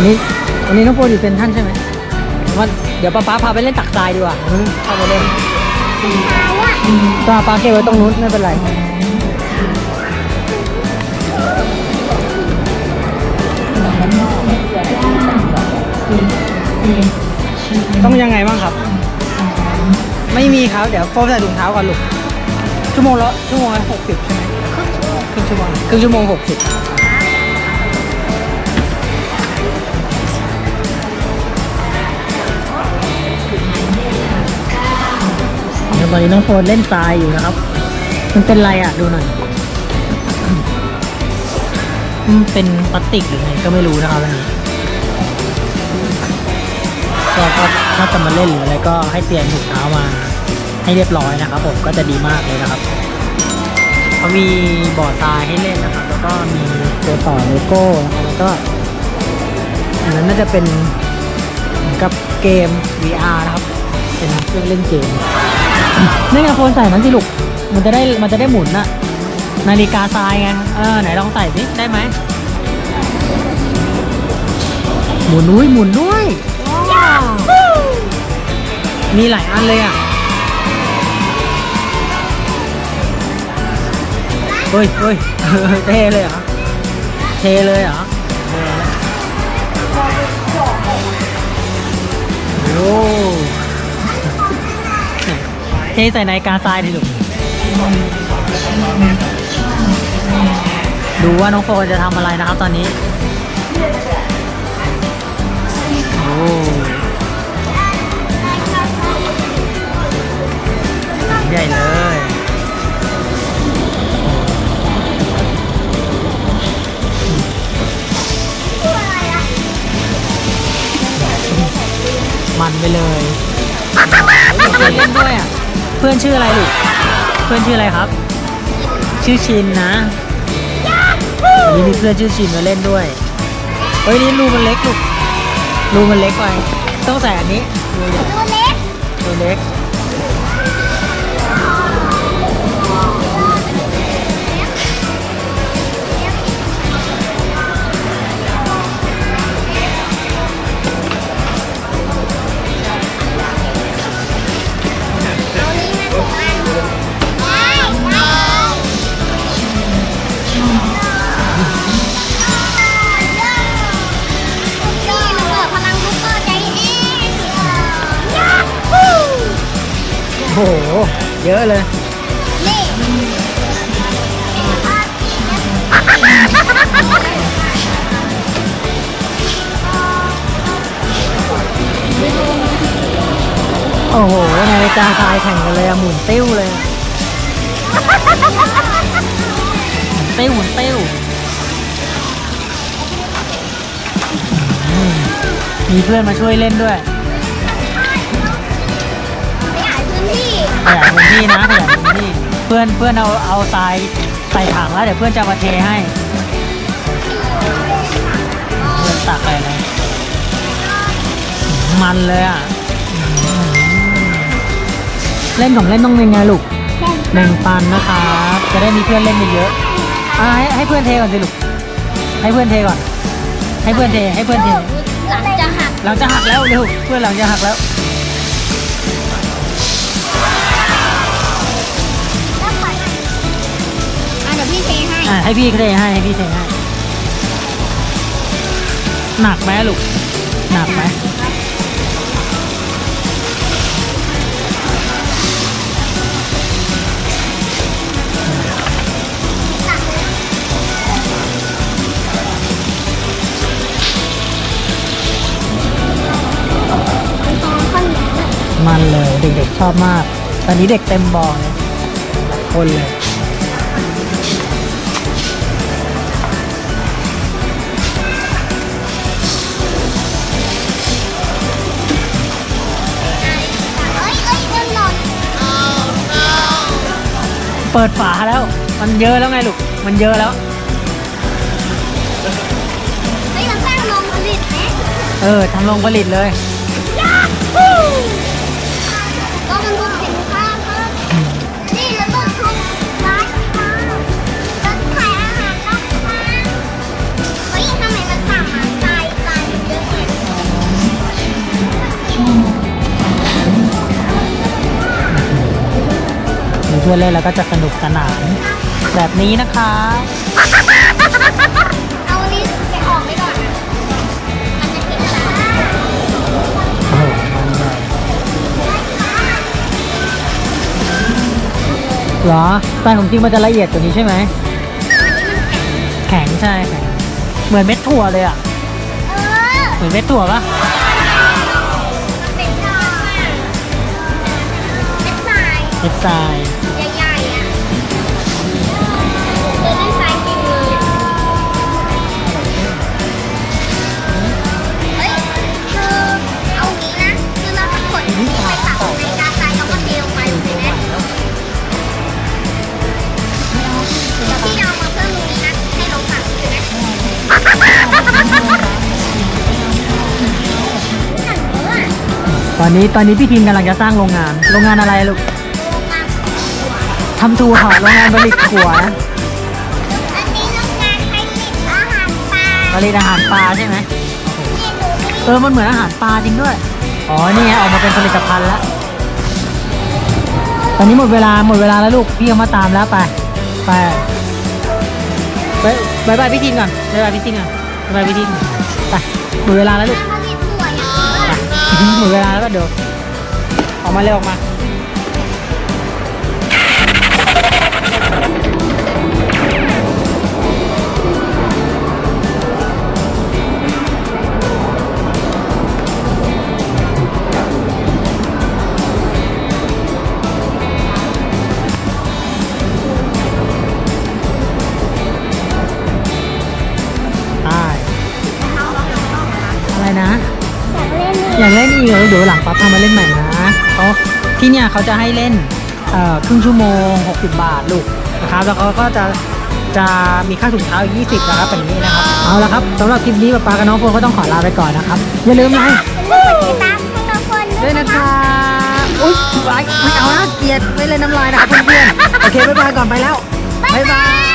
วันนี้วันนี้น้องโฟอยู่เซนทันใช่ไหมว่าเดี๋ยวป้าป๊าพาไปเล่นตักทรายดีกว่าเข้าไปเล่นเขาป้าป๊าเก็บไว้ตรงนู้นไม่เป็นไรต้องยังไงบ้างครับ ไม่มีครับ เดี๋ยวโฟมใส่ถุงเท้าก่อนลูกชั่วโมงละชั่วโมงละหกสิบใช่ไหมครึ่งชั่วโมงครึ่งชั่วโมงหกสิบ ตอนนี้น้องโฟนเล่นทรายอยู่นะครับ มันเป็นไรอะดูหน่อยอืมเป็นพลาสติกหรือไงก็ไม่รู้นะครับอันนี้ก็ถ้าจะมาเล่นหรืออะไรก็ให้เตรียมถุงเท้ามา ให้เรียบร้อยนะครับ ผมก็จะดีมากเลยนะครับเขามีบอร์ดทรายให้เล่นนะครับ แล้วก็มีตัวต่อเลโก้นะครับแล้วก็อันนั้นน่าจะเป็นกับเกม VR นะครับ เป็นเครื่องเล่นเกม นี่ไงโฟนใส่มันสิลูก มันจะได้มันจะได้หมุนน่ะ นาฬิกาทรายไง เออไหนลองใส่สิได้ไหม หมุนด้วยหมุนด้วยว้าวมีหลายอันเลยอะ เฮ้ยเฮ้ยเทเลยเหรอ เทเลยเหรอ ทใส่ในกาทรายดิลูกดูว่าน้องโฟนจะทำอะไรนะครับตอนนี้โอ้ใหญ่เลยมันไปเลยเพื่อนเล่นด้วยอะ เพื่อนชื่ออะไรลูก เพื่อนชื่ออะไรครับ ชื่อชินนะวันนี้มีเพื่อนชื่อชินมาเล่นด้วย เฮ้ยนี่รูมันเล็กลูกรูมันเล็กไปต้องใส่อันนี้รูใหญ่ตัวเล็กรูเล็ก ห เยอะเลยนี่โอ้โหนาฬิกาทรายแข่งกันเลยอะหมุนติ้วเลยอะหมุนติ้วหมุนติ้วอืมมีเพื่อนมาช่วยเล่นด้วย ขยายพื้นที่ขยายพื้นที่นะขยายพื้นที่เพื่อนเพื่อนเอาเอาทรายใส่ถังแล้วเดี๋ยวเพื่อนจะมาเทให้เพื่อนตักอะไรเลยมันเลยอะเล่นของเล่นต้องยังไงลูกแบ่งปันนะครับจะได้มีเพื่อนเล่นเยอะๆอะให้ให้เพื่อนเทก่อนสิลูกให้เพื่อนเทก่อน ให้เพื่อนเทให้เพื่อนเทหลังจะหักหลังจะหักแล้วเร็วเพื่อนหลังจะหักแล้ว พี่เทให้อะให้พี่เทให้ให้พี่เทให้ หนักไหมลูก หนักไหมมันเลยเด็กๆชอบมาก ตอนนี้เด็กเต็มบ่อเลยหลายคนเลย ปิดฝาแล้ว มันเยอะแล้วไงลูก มันเยอะแล้วเฮ้ยเราสร้างโรงผลิตไหม เออทำโรงผลิตเลย พื่อนเล่นแล้วก็จะสนุกสนาน แบบนี้นะคะเอาลิ้นไปออกไปก่อนนะมันจะกินอะไรโอ้โหมันใหญ่เหรอแป้งของจริงมันจะละเอียดตัวานี้ใช่ไหม แข็งใช่แข็งเหมือนเม็ดถั่วเลยอะ เออ เหมือนเม็ดถั่วปะ เม็ดทรายใหญ่ๆอะเดินเล่นทรายจริงเลยเฮ้ยคือเอางี้นะคือเราจะกดไปตักในกาทรายแล้วก็เทลงไปโอเคไหมพี่เอามาเพิ่มตรงนี้นะให้ลงตักโอเคไหมหนังเยอะอะตอนนี้ตอนนี้พี่ทีมกำลังจะสร้างโรงงาน โรงงานอะไรลูก หัวทำถั่วโรงงานผลิตถั่วนะอันนี้โรงงานผลิตอาหารปลาผลิตอาหารปลาใช่ไหมนี่หนูไม่เออมันเหมือนอาหารปลาจริงด้วย อ๋อนี่ไงออกมาเป็นผลิตภัณฑ์แล้วตอนนี้หมดเวลาหมดเวลาแล้วลูกพี่เอามาตามแล้วไปไปไปบายบายพี่ทีนก่อนบายบายพี่ทีนก่อนบายบายพี่ทีนไปหมดเวลาแล้วลูกผลิตถั่วอย่างเยอะอะไปหมดเวลาแล้วก็เดี๋ยวออกมาเร็วออกมา อยากเล่นนี่อยากเล่นอีกเหรอเดี๋ยวหลังปั๊บพามาเล่นใหม่นะเขาที่เนี่ยเขาจะให้เล่นเอ่อครึ่งชั่วโมง 60 บาทลูกนะครับ แล้วเขาก็จะจะมีค่าถุงเท้าอีก20นะครับแบบนี้นะครับ เอาละครับสำหรับคลิปนี้ป๊าป๊ากับน้องโฟนก็ต้องขอลาไปก่อนนะครับ อย่าลืมไลค์อย่าลืมกดติดตามให้น้องคนด้วยนะครับอุ๊ยไลค์ไม่เอานะเกลียดไม่เล่นน้ำลายนะครับเพื่อนๆโอเคบ๊ายบายก่อนไปแล้วบ๊ายบาย